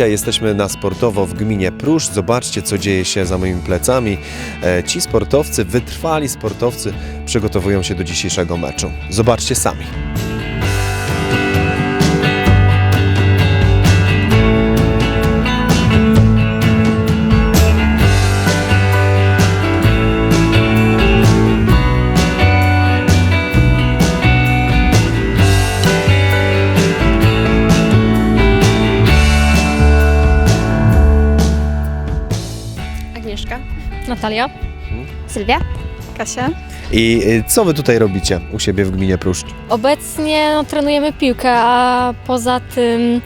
Dzisiaj jesteśmy na sportowo w gminie Pruszcz. Zobaczcie, co dzieje się za moimi plecami. E, Ci sportowcy, wytrwali sportowcy, przygotowują się do dzisiejszego meczu. Zobaczcie sami. Natalia. Sylwia. Kasia. I e, co wy tutaj robicie u siebie w gminie Pruszcz? Obecnie no, trenujemy piłkę, a poza tym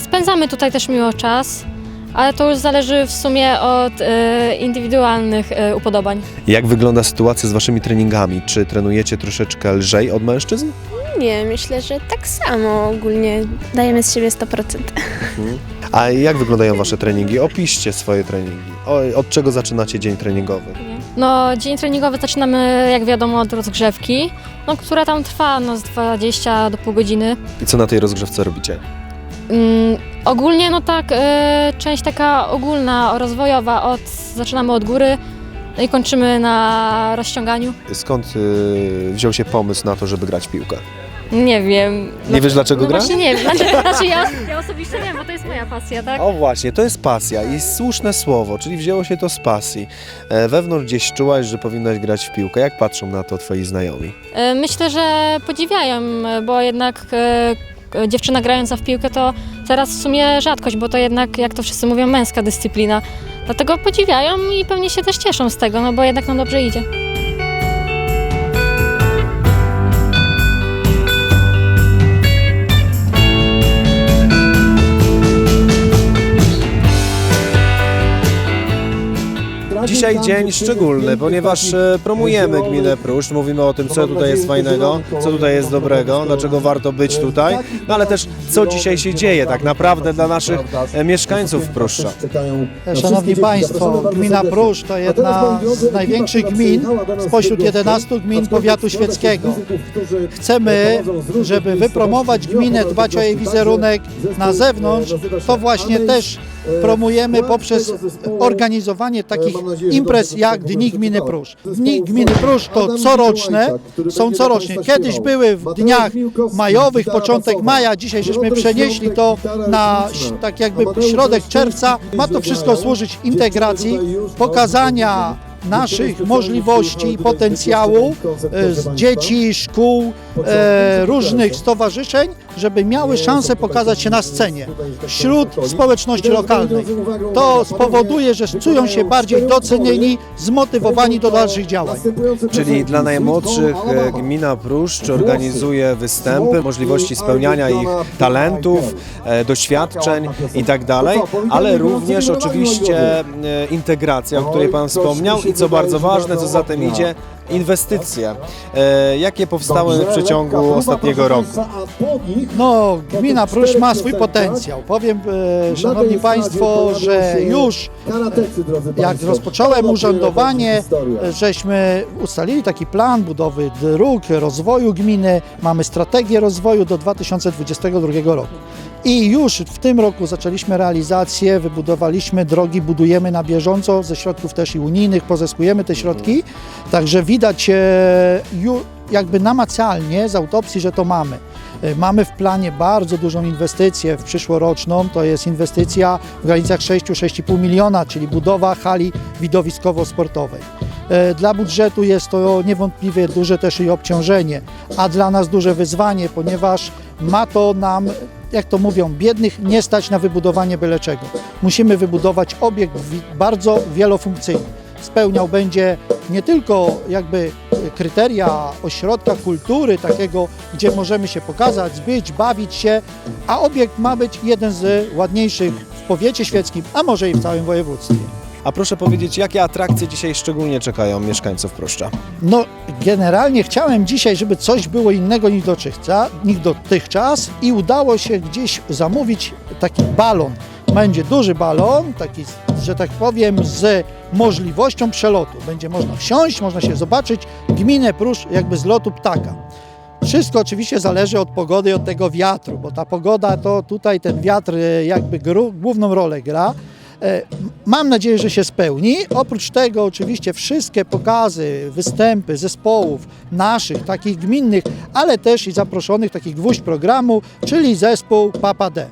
spędzamy tutaj też miło czas, ale to już zależy w sumie od e, indywidualnych e, upodobań. Jak wygląda sytuacja z waszymi treningami? Czy trenujecie troszeczkę lżej od mężczyzn? Nie, myślę, że tak samo ogólnie dajemy z siebie 100%. A jak wyglądają wasze treningi? Opiszcie swoje treningi. O, od czego zaczynacie dzień treningowy? No, dzień treningowy zaczynamy, jak wiadomo, od rozgrzewki, no, która tam trwa no, z 20 do pół godziny. I co na tej rozgrzewce robicie? Mm, ogólnie, no tak, e, część taka ogólna, rozwojowa, od, zaczynamy od góry no i kończymy na rozciąganiu. Skąd y, wziął się pomysł na to, żeby grać w piłkę? Nie wiem. Nie wiesz dlaczego no grasz? Właśnie nie wiem. Znaczy, znaczy ja, ja osobiście wiem, bo to jest moja pasja, tak? O właśnie, to jest pasja i słuszne słowo, czyli wzięło się to z pasji. E, wewnątrz gdzieś czułaś, że powinnaś grać w piłkę. Jak patrzą na to twoi znajomi? E, Myślę, że podziwiają, bo jednak e, k- dziewczyna grająca w piłkę to teraz w sumie rzadkość, bo to jednak, jak to wszyscy mówią, męska dyscyplina. Dlatego podziwiają i pewnie się też cieszą z tego, no bo jednak nam dobrze idzie. Dzisiaj dzień szczególny, ponieważ e, promujemy gminę Pruszcz, mówimy o tym, co tutaj jest fajnego, co tutaj jest dobrego, dlaczego warto być tutaj, no ale też co dzisiaj się dzieje tak naprawdę dla naszych e, mieszkańców Pruszcza. Szanowni Państwo, gmina Pruszcz to jedna z największych gmin spośród 11 gmin powiatu świeckiego. Chcemy, żeby wypromować gminę, dbać o jej wizerunek na zewnątrz, to właśnie też promujemy poprzez organizowanie takich imprez jak Dni Gminy Pruszcz. Dni Gminy Pruszcz to coroczne, są corocznie. Kiedyś były w dniach majowych, początek maja, dzisiaj żeśmy przenieśli to na tak jakby środek czerwca. Ma to wszystko służyć integracji, pokazania naszych możliwości i potencjału e, z dzieci, szkół, e, różnych stowarzyszeń, żeby miały szansę pokazać się na scenie. wśród społeczności lokalnej. To spowoduje, że czują się bardziej docenieni, zmotywowani do dalszych działań. Czyli dla najmłodszych e, gmina Pruszcz organizuje występy, możliwości spełniania ich talentów, e, doświadczeń i tak dalej, ale również oczywiście e, integracja, o której Pan wspomniał i co bardzo ważne, co za tym idzie, inwestycje, e, jakie powstały w przeciągu ostatniego roku. No, gmina Pruszcz ma swój potencjał. Powiem, e, Szanowni Państwo, że już jak rozpocząłem urzędowanie, e, żeśmy ustalili taki plan budowy dróg, rozwoju gminy, mamy strategię rozwoju do 2022 roku. I już w tym roku zaczęliśmy realizację, wybudowaliśmy drogi, budujemy na bieżąco ze środków też i unijnych, pozyskujemy te środki, także widać e, jakby namacalnie z autopsji, że to mamy. E, Mamy w planie bardzo dużą inwestycję w przyszłoroczną, to jest inwestycja w granicach 6-6,5 miliona, czyli budowa hali widowiskowo-sportowej. E, Dla budżetu jest to niewątpliwie duże też i obciążenie, a dla nas duże wyzwanie, ponieważ ma to nam, jak to mówią, biednych nie stać na wybudowanie byle czego. Musimy wybudować obiekt bardzo wielofunkcyjny. Spełniał będzie nie tylko jakby kryteria ośrodka kultury, takiego, gdzie możemy się pokazać, zbyć, bawić się, a obiekt ma być jeden z ładniejszych w powiecie świeckim, a może i w całym województwie. A proszę powiedzieć, jakie atrakcje dzisiaj szczególnie czekają mieszkańców Pruszcza? No, generalnie chciałem dzisiaj, żeby coś było innego niż dotychczas, i udało się gdzieś zamówić taki balon. Będzie duży balon, taki, że tak powiem, z możliwością przelotu. Będzie można wsiąść, można się zobaczyć gminę Pruszcz jakby z lotu ptaka. Wszystko oczywiście zależy od pogody, od tego wiatru, bo ta pogoda to tutaj ten wiatr e, jakby gru, główną rolę gra. E, Mam nadzieję, że się spełni. Oprócz tego oczywiście wszystkie pokazy, występy zespołów naszych, takich gminnych, ale też i zaproszonych takich gwóźdź programu, czyli zespół Papa D.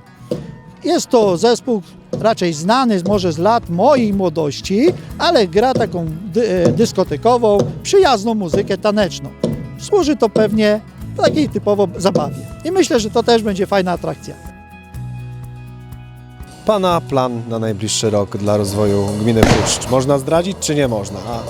Jest to zespół raczej znany może z lat mojej młodości, ale gra taką dy, e, dyskotekową, przyjazną muzykę taneczną. Służy to pewnie takiej typowo zabawie. I myślę, że to też będzie fajna atrakcja. Pana plan na najbliższy rok dla rozwoju gminy Pruszcz. Można zdradzić, czy nie można? A,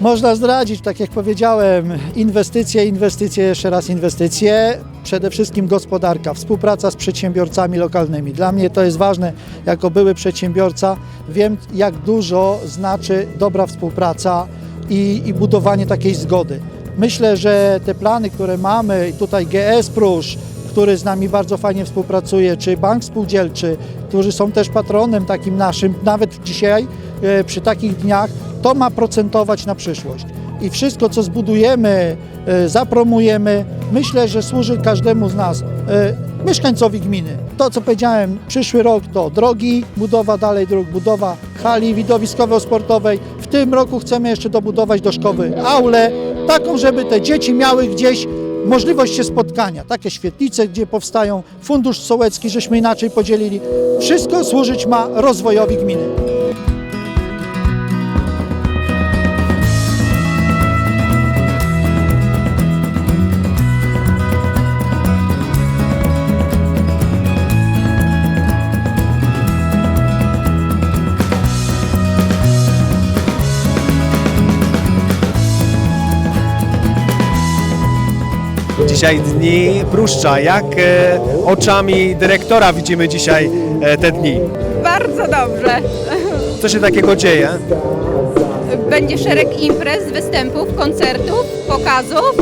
Można zdradzić, tak jak powiedziałem, inwestycje, inwestycje, jeszcze raz inwestycje. Przede wszystkim gospodarka, współpraca z przedsiębiorcami lokalnymi. Dla mnie to jest ważne, jako były przedsiębiorca, wiem jak dużo znaczy dobra współpraca i, i budowanie takiej zgody. Myślę, że te plany, które mamy, tutaj GS Prusz, który z nami bardzo fajnie współpracuje, czy Bank Spółdzielczy, którzy są też patronem takim naszym, nawet dzisiaj e, przy takich dniach, to ma procentować na przyszłość. I wszystko, co zbudujemy, e, zapromujemy, myślę, że służy każdemu z nas, e, mieszkańcowi gminy. To, co powiedziałem, przyszły rok to drogi, budowa dalej dróg, budowa hali widowiskowo-sportowej. W tym roku chcemy jeszcze dobudować do szkoły aulę, taką, żeby te dzieci miały gdzieś możliwość się spotkania. Takie świetlice, gdzie powstają, fundusz sołecki, żeśmy inaczej podzielili. Wszystko służyć ma rozwojowi gminy. Dzisiaj dni Pruszcza. Jak e, oczami dyrektora widzimy dzisiaj e, te dni? Bardzo dobrze. Co się takiego dzieje? Będzie szereg imprez, występów, koncertów, pokazów.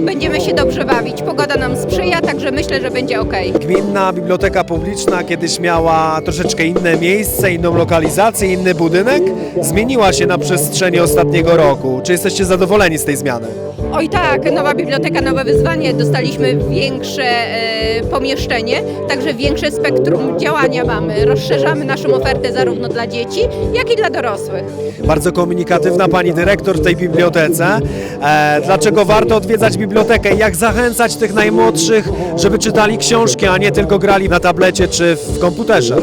Będziemy się dobrze bawić. Pogoda nam sprzyja, także myślę, że będzie ok. Gminna Biblioteka Publiczna kiedyś miała troszeczkę inne miejsce, inną lokalizację, inny budynek. Zmieniła się na przestrzeni ostatniego roku. Czy jesteście zadowoleni z tej zmiany? Oj tak, nowa biblioteka, nowe wyzwanie. Dostaliśmy większe e, pomieszczenie, także większe spektrum działania mamy. Rozszerzamy naszą ofertę zarówno dla dzieci, jak i dla dorosłych. Bardzo komunikatywna pani dyrektor w tej bibliotece. E, dlaczego warto odwiedzać bibliotekę jak zachęcać tych najmłodszych, żeby czytali książki, a nie tylko grali na tablecie czy w komputerze?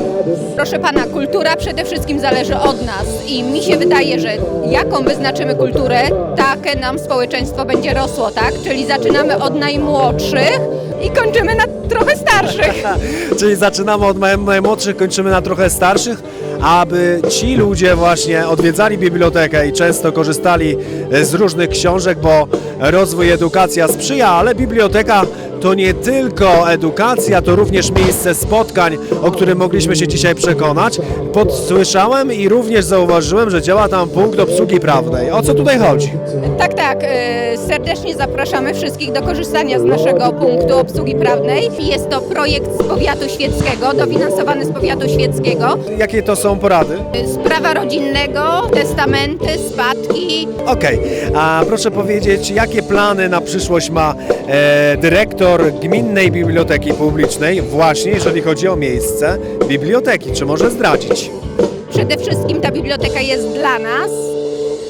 Proszę pana, kultura przede wszystkim zależy od nas i mi się wydaje, że jaką wyznaczymy kulturę, takie nam społeczeństwo będzie rosło, tak? Czyli zaczynamy od najmłodszych i kończymy na trochę starszych. Czyli zaczynamy od naj- najmłodszych, kończymy na trochę starszych, aby ci ludzie właśnie odwiedzali bibliotekę i często korzystali e, z różnych książek, bo rozwój edukacja sprzyja, ale biblioteka to nie tylko edukacja, to również miejsce spotkań, o którym mogliśmy się dzisiaj przekonać. Podsłyszałem i również zauważyłem, że działa tam punkt obsługi prawnej. O co tutaj chodzi? Tak, tak. e, Serdecznie zapraszamy wszystkich do korzystania z naszego punktu obsługi prawnej. Jest to projekt z powiatu świeckiego, dofinansowany z powiatu świeckiego. Jakie to są porady? Z prawa rodzinnego, testamenty, spadki, Okej, a proszę powiedzieć, jakie plany na przyszłość ma e, dyrektor Gminnej Biblioteki Publicznej, właśnie jeżeli chodzi o miejsce biblioteki? Czy może zdradzić? Przede wszystkim ta biblioteka jest dla nas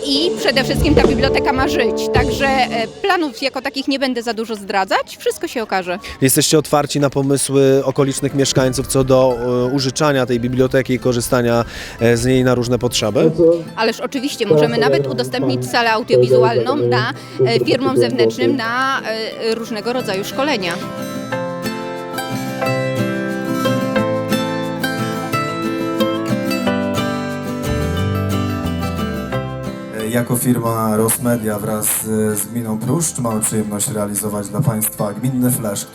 i przede wszystkim ta biblioteka ma żyć. Także e, planów jako takich nie będę za dużo zdradzać. Wszystko się okaże. Jesteście otwarci na pomysły okolicznych mieszkańców co do e, użyczania tej biblioteki i korzystania e, z niej na różne potrzeby? Ależ oczywiście możemy nawet udostępnić salę audiowizualną na e, firmom zewnętrznym na e, różnego rodzaju szkolenia. Jako firma Rosmedia wraz z gminą Pruszcz mamy przyjemność realizować dla Państwa gminny flash,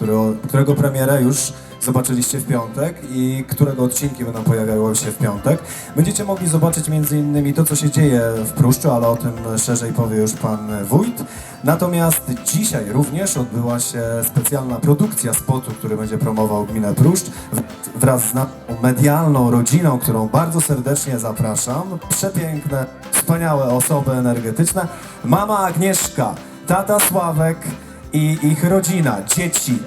którego premierę już zobaczyliście w piątek i którego odcinki będą pojawiały się w piątek. Będziecie mogli zobaczyć m.in. to, co się dzieje w Pruszczu, ale o tym szerzej powie już Pan Wójt. Natomiast dzisiaj również odbyła się specjalna produkcja spotu, który będzie promował gminę Pruszcz wraz z medialną rodziną, którą bardzo serdecznie zapraszam. Przepiękne, wspaniałe osoby energetyczne. Mama Agnieszka, tata Sławek i ich rodzina, dzieci.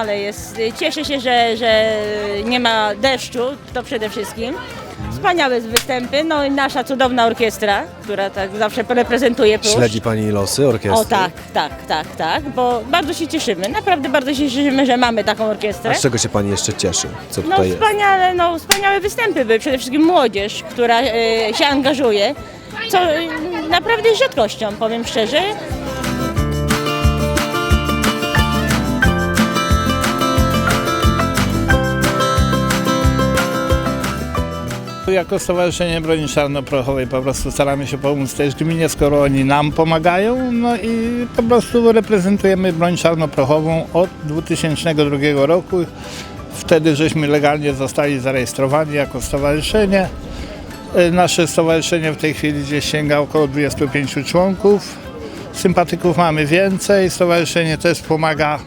Wspaniale jest. Cieszę się, że, że nie ma deszczu, to przede wszystkim. Wspaniałe występy, no i nasza cudowna orkiestra, która tak zawsze reprezentuje Pruszcz. Śledzi Pani losy orkiestry? O tak, tak, tak, tak, bo bardzo się cieszymy, naprawdę bardzo się cieszymy, że mamy taką orkiestrę. A z czego się Pani jeszcze cieszy? Co No tutaj jest? wspaniale, no wspaniałe występy były, przede wszystkim młodzież, która e, się angażuje, co e, naprawdę jest rzadkością, powiem szczerze. Jako Stowarzyszenie Broni Czarnoprochowej po prostu staramy się pomóc też gminie, skoro oni nam pomagają. No i po prostu reprezentujemy broń czarnoprochową od 2002 roku. Wtedy żeśmy legalnie zostali zarejestrowani jako stowarzyszenie. E, Nasze stowarzyszenie w tej chwili gdzieś sięga około 25 członków. Sympatyków mamy więcej. Stowarzyszenie też pomaga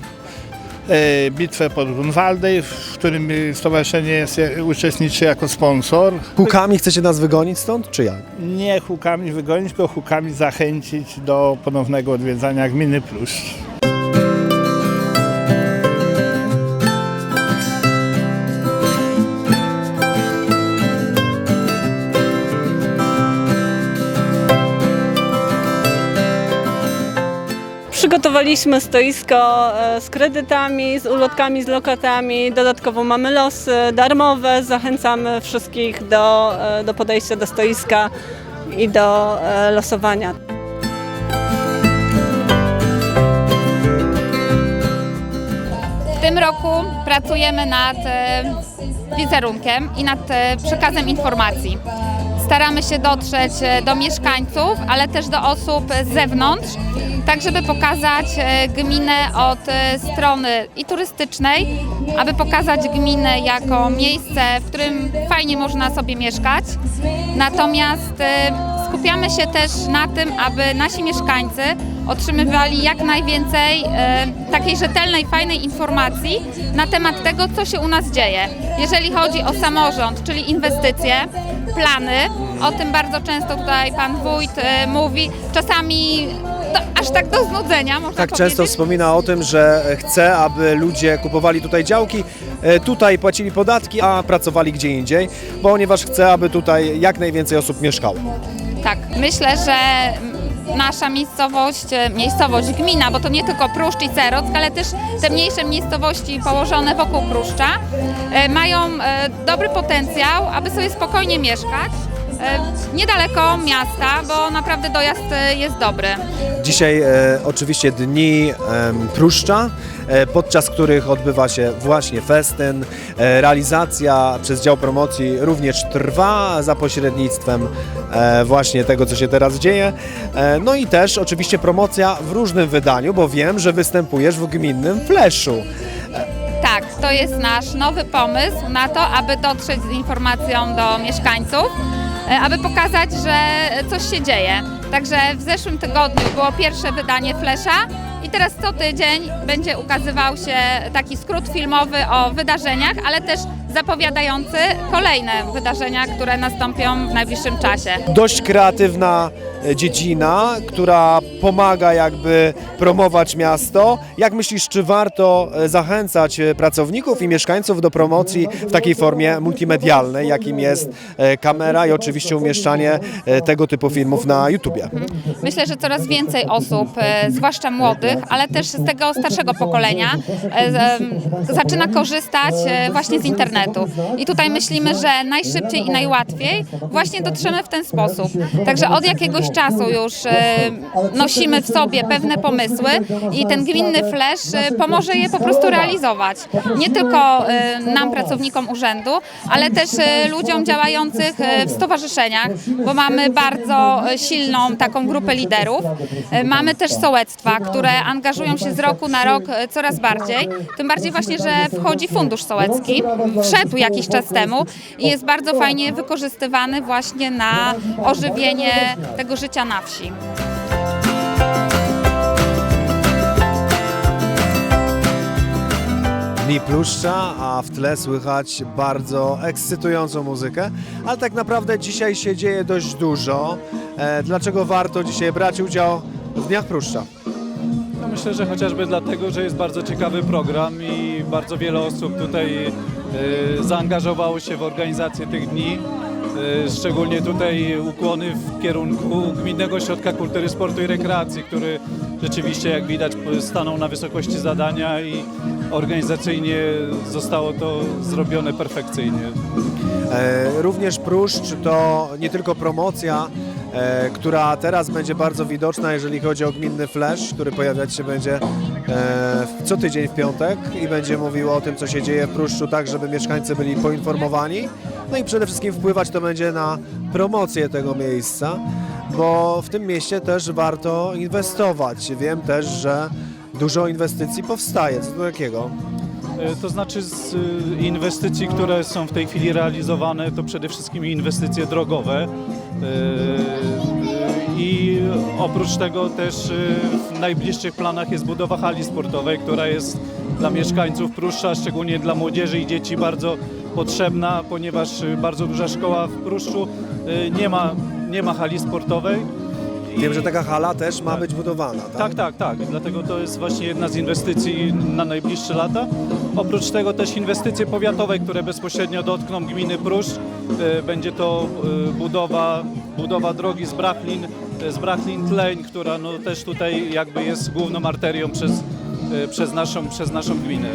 bitwę pod Grunwaldem, w którym stowarzyszenie jest, uczestniczy jako sponsor. Hukami chcecie nas wygonić stąd, czy jak? Nie hukami wygonić, tylko hukami zachęcić do ponownego odwiedzania gminy Pluszcz. Przygotowaliśmy stoisko e, z kredytami, z ulotkami, z lokatami. Dodatkowo mamy losy darmowe. Zachęcamy wszystkich do, e, do podejścia do stoiska i do e, losowania. W tym roku pracujemy nad wizerunkiem i nad przekazem informacji. Staramy się dotrzeć e, do mieszkańców, ale też do osób z zewnątrz, tak żeby pokazać e, gminę od e, strony i turystycznej, aby pokazać gminę jako miejsce, w którym fajnie można sobie mieszkać. Natomiast skupiamy się też na tym, aby nasi mieszkańcy otrzymywali jak najwięcej e, takiej rzetelnej, fajnej informacji na temat tego, co się u nas dzieje. Jeżeli chodzi o samorząd, czyli inwestycje, plany, o tym bardzo często tutaj pan wójt e, mówi, czasami aż tak do znudzenia, można Tak powiedzieć. często wspomina o tym, że chce, aby ludzie kupowali tutaj działki, e, tutaj płacili podatki, a pracowali gdzie indziej, ponieważ chce, aby tutaj jak najwięcej osób mieszkało. Tak, myślę, że nasza miejscowość, e, miejscowość gmina, bo to nie tylko Pruszcz i Cerock, ale też te mniejsze miejscowości położone wokół Pruszcza e, mają e, dobry potencjał, aby sobie spokojnie mieszkać. E, Niedaleko miasta, bo naprawdę dojazd e, jest dobry. Dzisiaj e, oczywiście dni em, Pruszcza, e, podczas których odbywa się właśnie festyn. E, realizacja przez dział promocji również trwa za pośrednictwem e, właśnie tego, co się teraz dzieje. E, no i też oczywiście promocja w różnym wydaniu, bo wiem, że występujesz w gminnym fleszu. Tak, to jest nasz nowy pomysł na to, aby dotrzeć z informacją do mieszkańców, e, aby pokazać, że coś się dzieje. Także w zeszłym tygodniu było pierwsze wydanie Flesza i teraz co tydzień będzie ukazywał się taki skrót filmowy o wydarzeniach, ale też zapowiadający kolejne wydarzenia, które nastąpią w najbliższym czasie. Dość kreatywna e, dziedzina, która pomaga jakby promować miasto. Jak myślisz, czy warto e, zachęcać e, pracowników i mieszkańców do promocji w takiej formie multimedialnej, jakim jest kamera i oczywiście umieszczanie tego typu filmów na YouTubie? Myślę, że coraz więcej osób, zwłaszcza młodych, ale też z tego starszego pokolenia, zaczyna korzystać właśnie z internetu. I tutaj myślimy, że najszybciej i najłatwiej właśnie dotrzemy w ten sposób. Także od jakiegoś czasu już e, nosimy w sobie pewne pomysły i ten gminny flash e, pomoże je po prostu realizować. Nie tylko e, nam, pracownikom urzędu, ale też ludziom działających w stowarzyszeniach, bo mamy bardzo silną taką grupę liderów. Mamy też sołectwa, które angażują się z roku na rok coraz bardziej. Tym bardziej właśnie, że wchodzi fundusz sołecki. Wszedł jakiś czas temu i jest bardzo fajnie wykorzystywany właśnie na ożywienie tego życia na wsi. Dni Pluszcza, a w tle słychać bardzo ekscytującą muzykę, ale tak naprawdę dzisiaj się dzieje dość dużo. E, Dlaczego warto dzisiaj brać udział w Dniach Pruszcza? Myślę, że chociażby dlatego, że jest bardzo ciekawy program i bardzo wiele osób tutaj e, zaangażowało się w organizację tych dni. E, Szczególnie tutaj ukłony w kierunku Gminnego Ośrodka Kultury, Sportu i Rekreacji, który rzeczywiście, jak widać, stanął na wysokości zadania i organizacyjnie zostało to zrobione perfekcyjnie. E, Również Pruszcz to nie tylko promocja, która teraz będzie bardzo widoczna, jeżeli chodzi o gminny flash, który pojawiać się będzie e, co tydzień w piątek i będzie mówił o tym, co się dzieje w Pruszczu, tak żeby mieszkańcy byli poinformowani. No i przede wszystkim wpływać to będzie na promocję tego miejsca, bo w tym mieście też warto inwestować. Wiem też, że dużo inwestycji powstaje. Co to takiego? E, To znaczy z y, inwestycji, które są w tej chwili realizowane, to przede wszystkim inwestycje drogowe. E, I oprócz tego też w najbliższych planach jest budowa hali sportowej, która jest dla mieszkańców Pruszcza, szczególnie dla młodzieży i dzieci bardzo potrzebna, ponieważ bardzo duża szkoła w Pruszczu nie ma, nie ma hali sportowej. Wiem, że taka hala też ma być budowana. Tak? tak, tak, tak. Dlatego to jest właśnie jedna z inwestycji na najbliższe lata. Oprócz tego też inwestycje powiatowe, które bezpośrednio dotkną gminy Pruszcz. E, Będzie to e, budowa, budowa drogi z Brachlin, e, z Brachlin Tleń, która no też tutaj jakby jest główną arterią przez, przez, naszą, przez naszą gminę.